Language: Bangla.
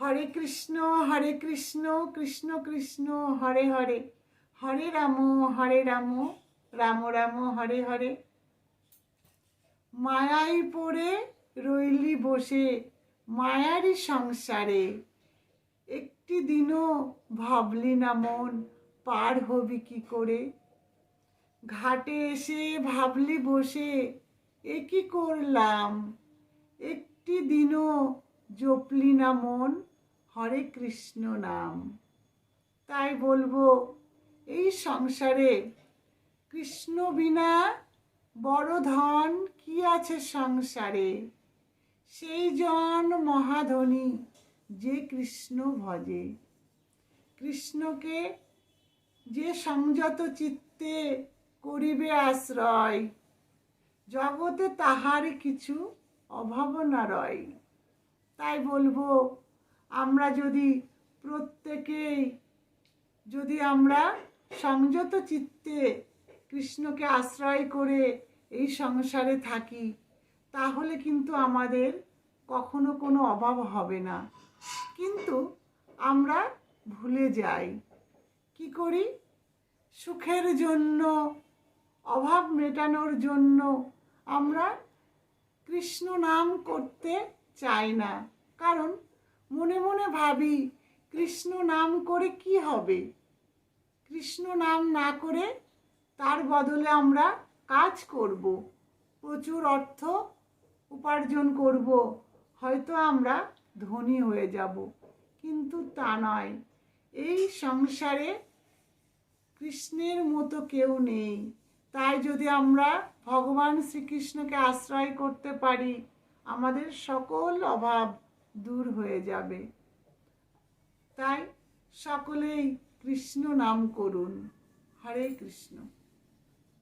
হরে কৃষ্ণ হরে কৃষ্ণ কৃষ্ণ কৃষ্ণ, হরে হরে। হরে রাম হরে রাম রাম রাম, হরে হরে। মায়াই পড়ে রইলি বসে, মায়ারই সংসারে। একটি দিনও ভাবলি না মন, পার হবি কি করে? ঘাটে এসে ভাবলি বসে, এ কি করলাম? একটি দিনও জপলি না মন হরে কৃষ্ণ নাম। তাই বলব, এই সংসারে কৃষ্ণ বিনা বড় ধন কি আছে সংসারে? সেই জন মহাধনী যে কৃষ্ণ ভজে। কৃষ্ণকে যে সংযত চিত্তে করিবে আশ্রয়, জগতে তাহার কিছু অভাবনা রয়। তাই বলব আমরা যদি প্রত্যেকেই, যদি আমরা সংযত চিত্তে কৃষ্ণকে আশ্রয় করে এই সংসারে থাকি, তাহলে কিন্তু আমাদের কখনো কোনো অভাব হবে না। কিন্তু আমরা ভুলে যাই। কি করি? সুখের জন্য, অভাব মেটানোর জন্য আমরা কৃষ্ণ নাম করতে চাই না। কারণ মনে মনে ভাবি, কৃষ্ণ নাম করে কি হবে? কৃষ্ণ নাম না করে তার বদলে আমরা কাজ করব, প্রচুর অর্থ উপার্জন করব, হয়তো আমরা ধনী হয়ে যাব। কিন্তু তা নয়, এই সংসারে কৃষ্ণের মতো কেউ নেই। তাই যদি আমরা ভগবান শ্রীকৃষ্ণকে আশ্রয় করতে পারি, আমাদের সকল অভাব দূর হয়ে যাবে। তাই সকলেই কৃষ্ণ নাম করুন। হরে কৃষ্ণ।